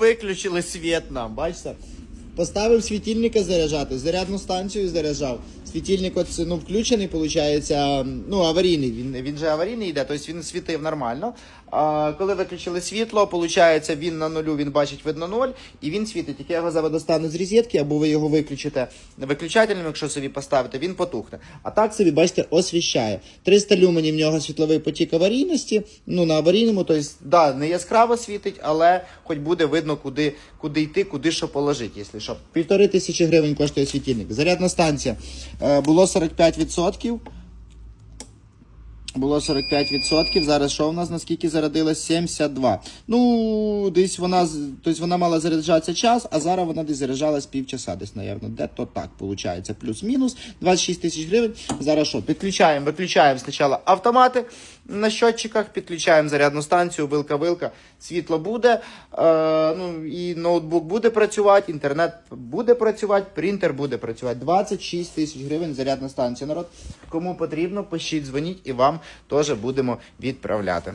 Виключили світ нам, бачите? Поставив світильника заряджати, зарядну станцію заряджав. Світильник от, ну, включений, виходить, ну, аварійний. Він, він же аварійний йде, тобто він світив нормально. А коли виключили світло, виходить, він на нулю, він бачить видно ноль, і він світить. Як я його зараз достану з розетки, або ви його виключите виключателем, якщо собі поставите, він потухне. А так собі, бачите, освіщає. 300 люменів в нього світловий потік аварійності. Ну, на аварійному, тобто, да, не яскраво світить, але хоч буде видно, куди, куди йти, куди що положити, якщо що. Півтори тисячі гривень коштує світильник. Зарядна станція е, було 45%. Було 45%, зараз що в нас, наскільки зарядилось? 72. Ну, десь вона, тобто вона мала заряджатися час, а зараз вона десь заряджалась півчаса, десь, напевно. Де то так виходить. Плюс-мінус 26 тисяч гривень. Зараз що? Підключаємо, виключаємо спочатку автомати на щотчиках, підключаємо зарядну станцію, вилка-вилка, світло буде, е, ну, і ноутбук буде працювати, інтернет буде працювати, принтер буде працювати. 26 тисяч гривень зарядна станція. Народ, кому потрібно, пишіть, дзвоніть і вам теж будемо відправляти.